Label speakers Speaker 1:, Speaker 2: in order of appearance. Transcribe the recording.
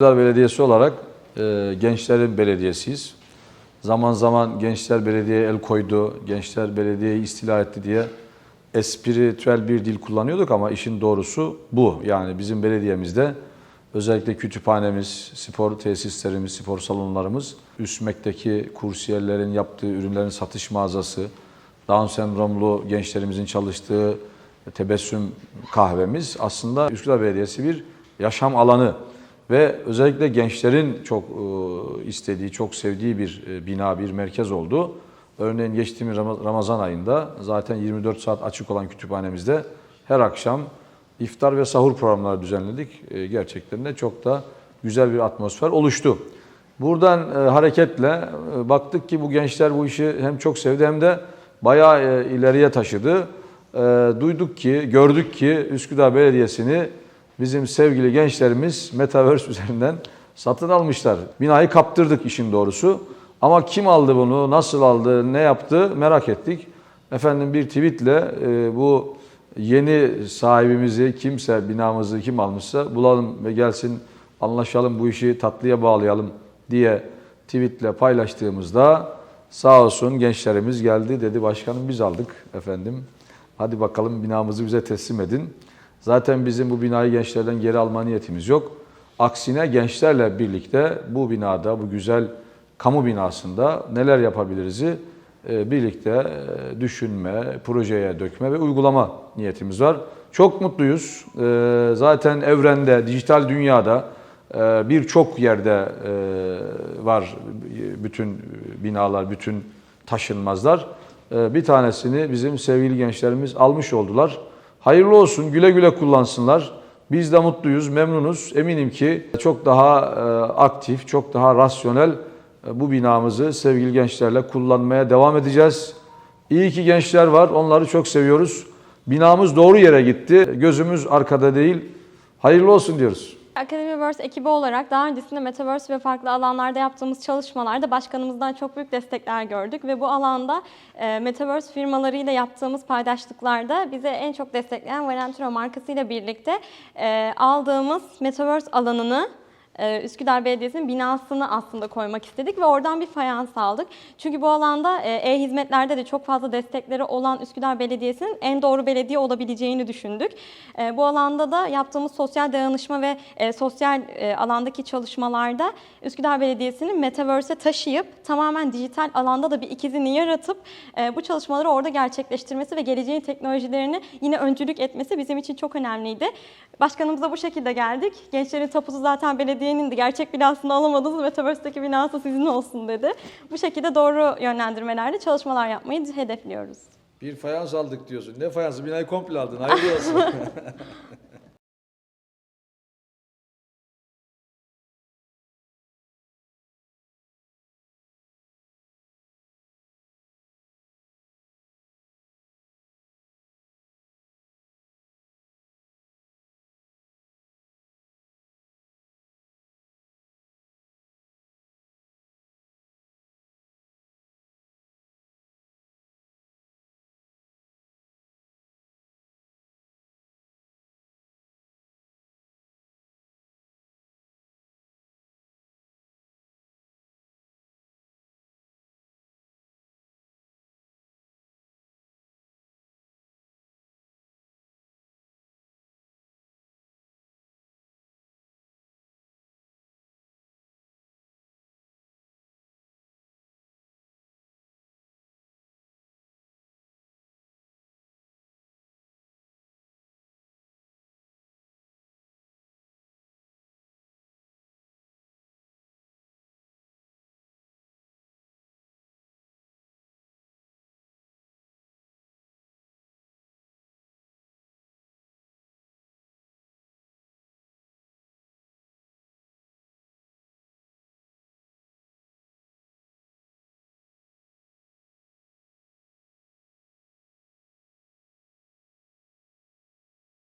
Speaker 1: Üsküdar Belediyesi olarak e, gençlerin belediyesiyiz. Zaman zaman gençler belediyeye el koydu, gençler belediyeyi istila etti diye espritüel bir dil kullanıyorduk ama işin doğrusu bu. Yani bizim belediyemizde özellikle kütüphanemiz, spor tesislerimiz, spor salonlarımız, üst kursiyerlerin yaptığı ürünlerin satış mağazası, Down sendromlu gençlerimizin çalıştığı tebessüm kahvemiz aslında Üsküdar Belediyesi bir yaşam alanı ve özellikle gençlerin çok e, istediği, çok sevdiği bir e, bina, bir merkez oldu. Örneğin geçtiğimiz Ram- Ramazan ayında zaten 24 saat açık olan kütüphanemizde her akşam iftar ve sahur programları düzenledik. E, Gerçekten de çok da güzel bir atmosfer oluştu. Buradan hareketle baktık ki bu gençler bu işi hem çok sevdi hem de bayağı ileriye taşıdı. Duyduk ki, gördük ki Üsküdar Belediyesi'ni bizim sevgili gençlerimiz Metaverse üzerinden satın almışlar. Binayı kaptırdık işin doğrusu. Ama kim aldı bunu, nasıl aldı, ne yaptı merak ettik. Efendim bir tweetle e, bu yeni sahibimizi kimse binamızı kim almışsa bulalım ve gelsin anlaşalım bu işi tatlıya bağlayalım diye tweetle paylaştığımızda sağ olsun gençlerimiz geldi dedi başkanım biz aldık efendim. Hadi bakalım binamızı bize teslim edin. Zaten bizim bu binayı gençlerden geri alma niyetimiz yok. Aksine gençlerle birlikte bu binada, bu güzel kamu binasında neler yapabiliriz'i e, birlikte e, düşünme, projeye dökme ve uygulama niyetimiz var. Çok mutluyuz. E, Zaten evrende, dijital dünyada birçok yerde var bütün binalar, bütün taşınmazlar. Bir tanesini bizim sevgili gençlerimiz almış oldular. Hayırlı olsun, güle güle kullansınlar. Biz de mutluyuz, memnunuz. Eminim ki çok daha e, aktif, çok daha rasyonel e, bu binamızı sevgili gençlerle kullanmaya devam edeceğiz. İyi ki gençler var, onları çok seviyoruz. Binamız doğru yere gitti, gözümüz arkada değil. Hayırlı olsun diyoruz.
Speaker 2: Akademiverse ekibi olarak daha öncesinde Metaverse ve farklı alanlarda yaptığımız çalışmalarda başkanımızdan çok büyük destekler gördük ve bu alanda e, Metaverse firmalarıyla yaptığımız paydaşlıklarda bize en çok destekleyen Valentino markasıyla birlikte e, aldığımız Metaverse alanını Üsküdar Belediyesi'nin binasını aslında koymak istedik ve oradan bir fayans aldık. Çünkü bu alanda e, e-hizmetlerde de çok fazla destekleri olan Üsküdar Belediyesi'nin en doğru belediye olabileceğini düşündük. E, Bu alanda da yaptığımız sosyal dayanışma ve e, sosyal e, alandaki çalışmalarda Üsküdar Belediyesi'nin Metaverse'e taşıyıp tamamen dijital alanda da bir ikizini yaratıp e, bu çalışmaları orada gerçekleştirmesi ve geleceğin teknolojilerini yine öncülük etmesi bizim için çok önemliydi. Başkanımıza bu şekilde geldik. Gençlerin tapusu zaten belediyenin de gerçek binasını alamadınız. Metaverse'deki binası sizin olsun dedi. Bu şekilde doğru yönlendirmelerle çalışmalar yapmayı hedefliyoruz.
Speaker 1: Bir fayans aldık diyorsun. Ne fayansı? Binayı komple aldın. Hayırlı olsun.